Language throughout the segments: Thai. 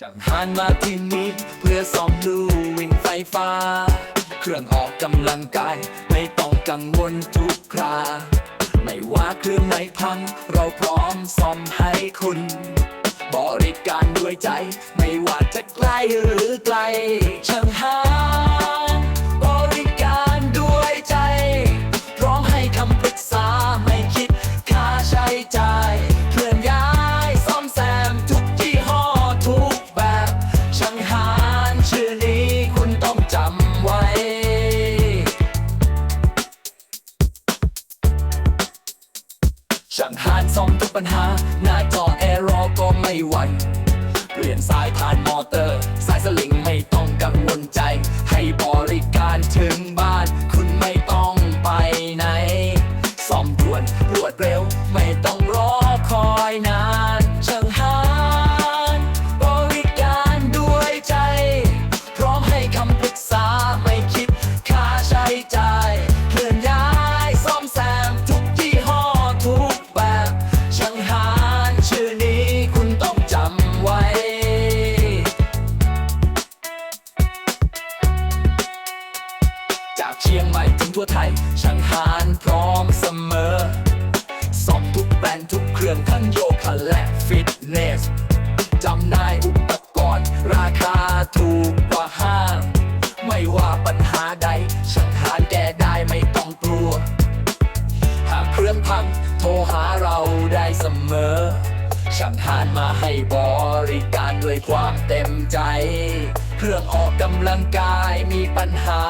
ช่างหันมาที่นี้เพื่อซ่อมลูวิ่งไฟฟ้า เครื่องออกกำลังกาย ไม่ต้องกังวลทุกครา ไม่ว่าเครื่องไหนพัง เราพร้อมซ่อมให้คุณ บริการด้วยใจ ไม่ว่าจะใกล้หรือไกลช่างหาน ช่างหาซ่อมทุกปัญหา หน้าจอแอร์รอก็ไม่หวั่นเปลี่ยนสายผ่านมอเตอร์ สายสลิงไม่ต้องกังวลใจ ให้บริการถึงบ้าน คุณไม่ต้องไปไหน ซ่อมด่วนรวดเร็ว ไม่ต้องรอคอยนะ จากเชียงใหม่ถึงทั่วไทยช่างหานพร้อมเสมอ สอบทุกแบรนด์ทุกเครื่องทั้งโยคะและฟิตเนสจำนายอุปกรณ์ ราคาถูกกว่าห้างไม่ว่าปัญหาใดช่างหานแก้ได้ไม่ต้องกลัว หากเครื่องพังโทรหาเราได้เสมอช่างหานมาให้บริการด้วยความเต็มใจ เครื่องออกกำลังกายมีปัญหา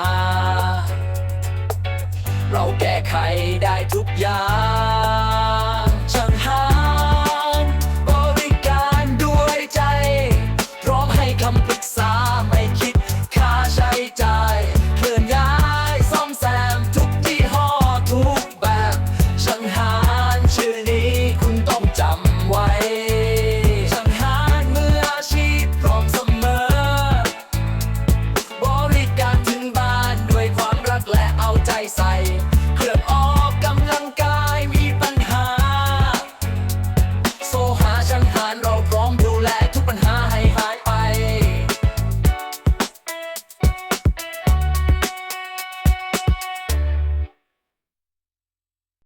เราแก้ไขได้ทุกอย่าง